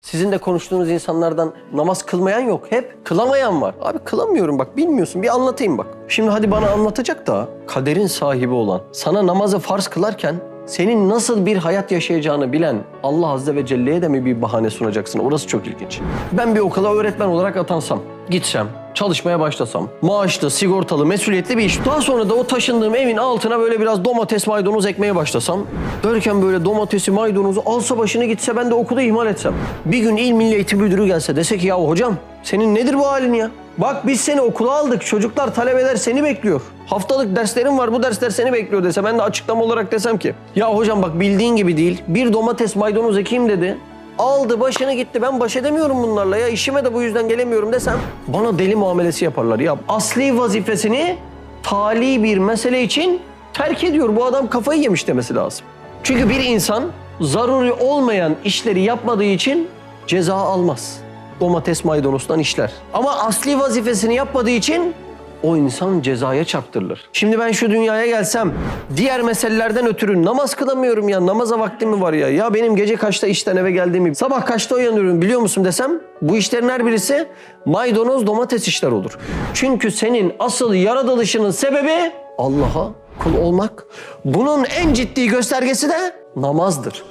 Sizin de konuştuğunuz insanlardan namaz kılmayan yok. Hep kılamayan var. Abi kılamıyorum bak bilmiyorsun. Bir anlatayım bak. Şimdi hadi bana anlatacak da kaderin sahibi olan, sana namazı farz kılarken senin nasıl bir hayat yaşayacağını bilen Allah Azze ve Celle'ye de mi bir bahane sunacaksın? Orası çok ilginç. Ben bir okula öğretmen olarak atansam, gitsem, çalışmaya başlasam, maaşlı, sigortalı, mesuliyetli bir iş. Daha sonra da o taşındığım evin altına böyle biraz domates, maydanoz ekmeye başlasam. Derken böyle domatesi, maydanozu alsa başını gitse ben de okudu ihmal etsem. Bir gün İl Milli Eğitim Müdürü gelse dese ki ya hocam senin nedir bu halin ya? Bak biz seni okula aldık. Çocuklar, talebeler seni bekliyor. Haftalık derslerin var. Bu dersler seni bekliyor dese. Ben de açıklama olarak desem ki. Ya hocam bak bildiğin gibi değil. Bir domates maydanoz ekeyim dedi. Aldı başını gitti. Ben baş edemiyorum bunlarla ya. işime de bu yüzden gelemiyorum desem. Bana deli muamelesi yaparlar. Ya asli vazifesini tali bir mesele için terk ediyor. Bu adam kafayı yemiş demesi lazım. Çünkü bir insan zaruri olmayan işleri yapmadığı için ceza almaz domates maydanozdan işler. Ama asli vazifesini yapmadığı için o insan cezaya çarptırılır. Şimdi ben şu dünyaya gelsem diğer meselelerden ötürü namaz kılamıyorum ya namaza vaktim mi var ya? Ya benim gece kaçta işten eve geldiğimi sabah kaçta uyanıyorum biliyor musun desem bu işlerin her birisi maydanoz domates işler olur. Çünkü senin asıl yaratılışının sebebi Allah'a kul olmak. Bunun en ciddi göstergesi de namazdır.